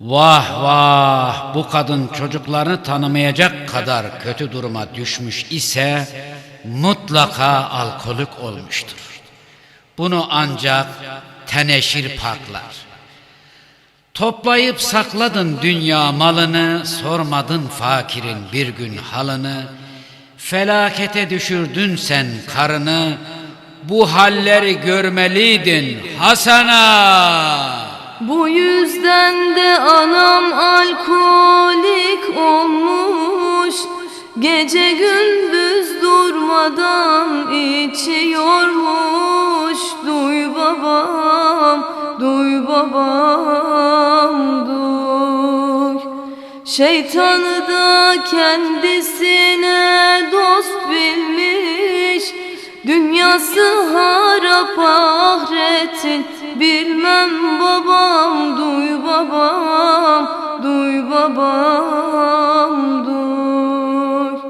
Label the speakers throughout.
Speaker 1: Vah vah bu kadın çocuklarını tanımayacak kadar kötü duruma düşmüş ise mutlaka alkolik olmuştur. Bunu ancak teneşir paklar. Toplayıp sakladın dünya malını, sormadın fakirin bir gün halını. Felakete düşürdün sen karını, bu halleri görmeliydin Hasan'a.
Speaker 2: Bu yüzden de anam alkolik olmuş. Gece gündüz durmadan içiyormuş. Duy babam, duy babam, duy. Şeytanı da kendisine dost bilmiş. Dünyası harap ahiretin bilmem babam Duy babam, duy babam, duy.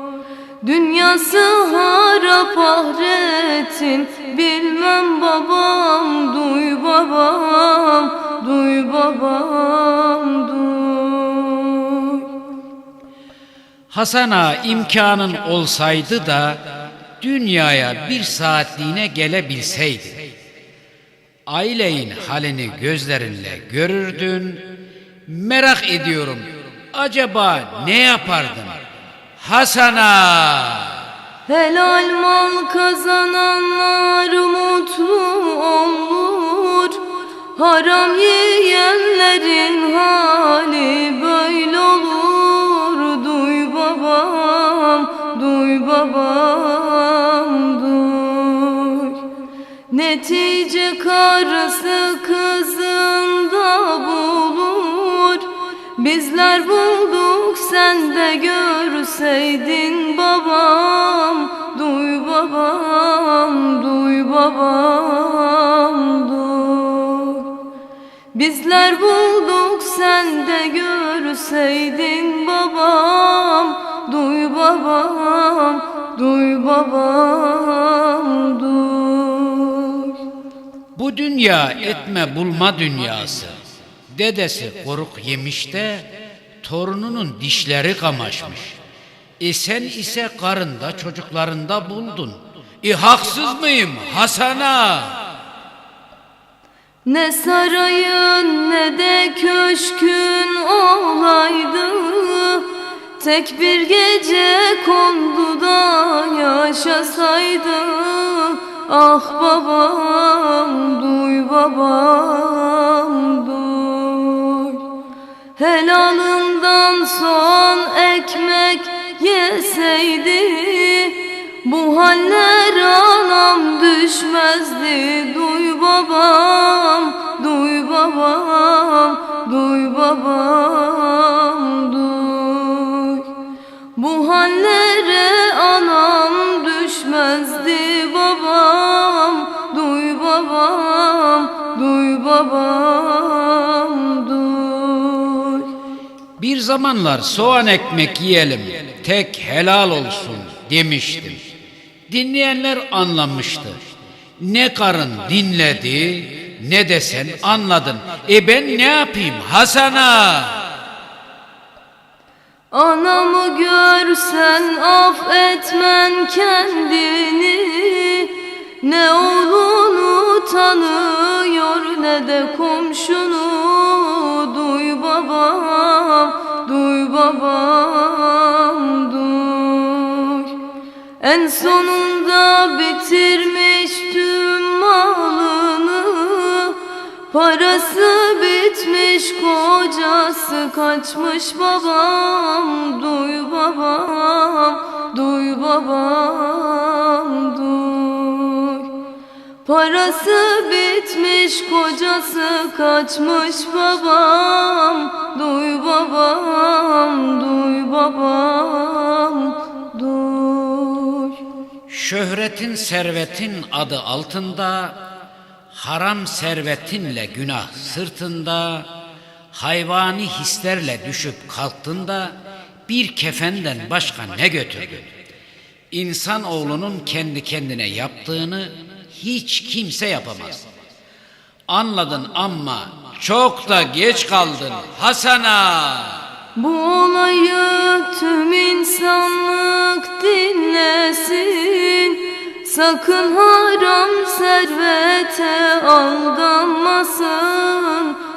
Speaker 2: Dünyası harap ahiretin bilmem babam Duy babam, duy babam, duy.
Speaker 1: Hasan'a imkanın olsaydı da dünyaya bir saatliğine gelebilseydi. Aileyin halini gözlerinle görürdün. Merak ediyorum. Acaba ne yapardın? Hasan'a!
Speaker 2: Helal mal kazananlar mutlu olur Haram yiyenlerin hali böyle olur Duy babam, duy babam, Netice karısı kızında bulur. Bizler bulduk sen de görseydin babam. Duy babam, duy babam, duy Bizler bulduk sen de görseydin babam. Duy babam, duy babam,
Speaker 1: Dünya etme bulma dünyası. Dedesi koruk yemiş de torununun dişleri kamaşmış. E sen ise karında çocuklarında buldun. E haksız mıyım Hasan'a?
Speaker 2: Ne sarayın ne de köşkün olaydı Tek bir gece kondu da yaşasaydı Ah babam duy babam duy. Helalından son ekmek yeseydi Bu haller anam düşmezdi. Duy babam, duy babam, duy babam, duy. Bu hallere düşmezdi babam Duy babam, duy babam, duy
Speaker 1: Bir zamanlar soğan ekmek yiyelim, tek helal olsun demiştim. Dinleyenler anlamıştı. Ne karın dinledi, ne de sen anladın. E ben ne yapayım Hasan'a?
Speaker 2: Anamı görsen affetmen kendini. Ne oğlunu tanıyor ne de komşunu. Duy babam, duy babam, duy. En sonunda bitirmiş tüm malını. Parası bitmiş kocası kaçmış babam. Duy babam, duy babam, duy. Parası bitmiş kocası kaçmış babam. Duy babam, duy babam, duy.
Speaker 1: Şöhretin servetin adı altında, haram servetinle günah sırtında, hayvani hislerle düşüp kalktın da bir kefenden başka ne götürdün? İnsan oğlunun kendi kendine yaptığını hiç kimse yapamaz. Anladın ama çok da geç kaldın Hasan ağa.
Speaker 2: Bu olayı tüm insanlık dinlesin Sakın haram servete aldanmasın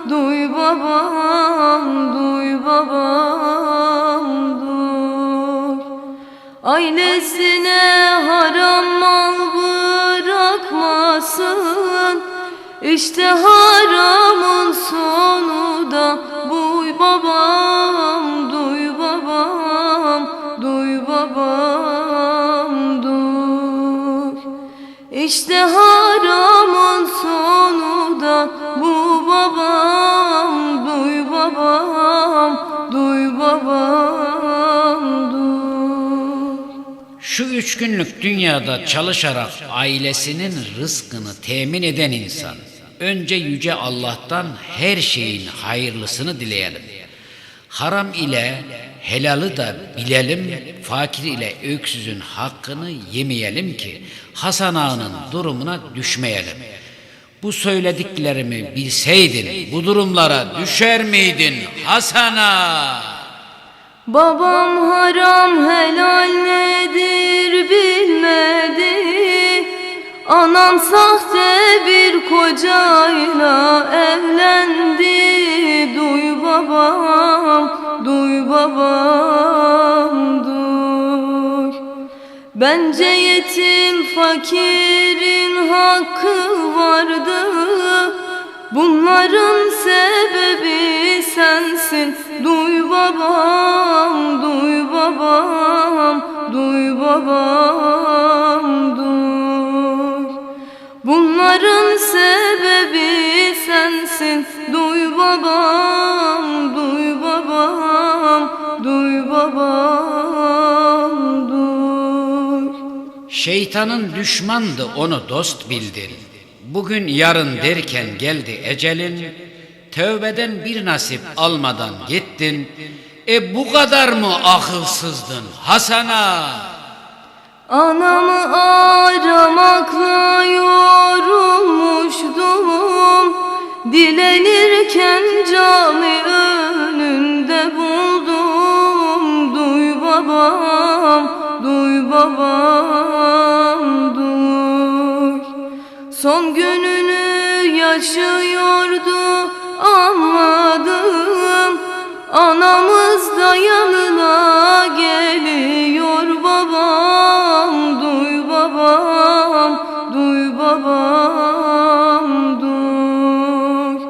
Speaker 2: Duy babam, duy babam, duy Ailesine haram mal bırakmasın. İşte haramın sonu da. Buy babam, duy babam, duy babam, duy. İşte
Speaker 1: Şu üç günlük dünyada çalışarak ailesinin rızkını temin eden insan, önce Yüce Allah'tan her şeyin hayırlısını dileyelim. Haram ile helalı da bilelim, fakir ile öksüzün hakkını yemeyelim ki Hasan Ağa'nın durumuna düşmeyelim. Bu söylediklerimi bilseydin bu durumlara düşer miydin Hasan Ağa?
Speaker 2: Babam haram helal nedir bilmedi. Anam sahte bir kocayla evlendi. Duy babam, duy babam, duy Bence yetim fakirin hakkı vardı Bunların sebebi sensin. Duy babam, duy babam, duy babam, duy Bunların sebebi sensin. Duy babam, duy babam, duy babam, duy
Speaker 1: Şeytanın düşmandı onu dost bildin. Bugün yarın derken geldi ecelin. Tövbeden bir nasip almadan gittin. E bu kadar mı akılsızdın Hasan'a?
Speaker 2: Anamı aramakla yorulmuştum Dilenirken cami önünde buldum Duy babam, duy babam, Son gününü yaşıyordu anladım. Anamız da yanına geliyor babam. Duy babam, duy babam, duy.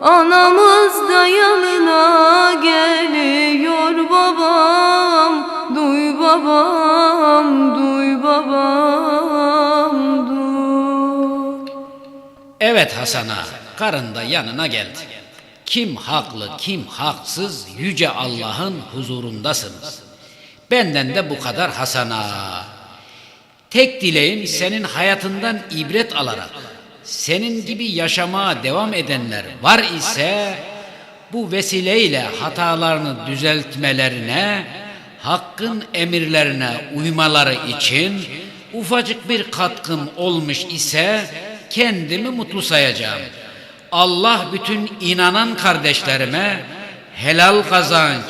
Speaker 2: Anamız da yanına geliyor babam. Duy babam, duy babam,
Speaker 1: Evet Hasan'a karın da yanına geldi. Kim haklı kim haksız yüce Allah'ın huzurundasınız. Benden de bu kadar Hasan'a. Tek dileğim senin hayatından ibret alarak senin gibi yaşamaya devam edenler var ise bu vesileyle hatalarını düzeltmelerine, hakkın emirlerine uymaları için ufacık bir katkım olmuş ise kendimi mutlu sayacağım. Allah bütün inanan kardeşlerime helal kazanç,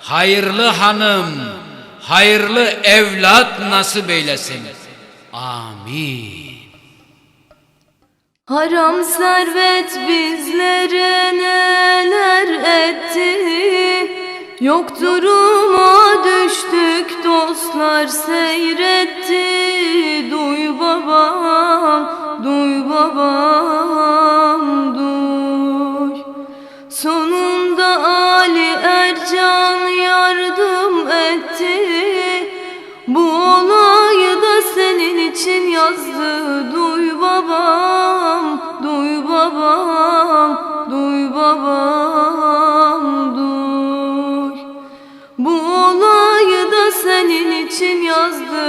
Speaker 1: hayırlı hanım, hayırlı evlat nasip eylesin. Amin.
Speaker 2: Haram servet bizlere neler etti Yok duruma düştük dostlar seyretti Duy babam, duy babam, duy. Sonunda Ali Ercan yardım etti. Bu olayı da senin için yazdı. Duy babam, duy babam, duy babam, duy. Bu olayı da senin için yazdı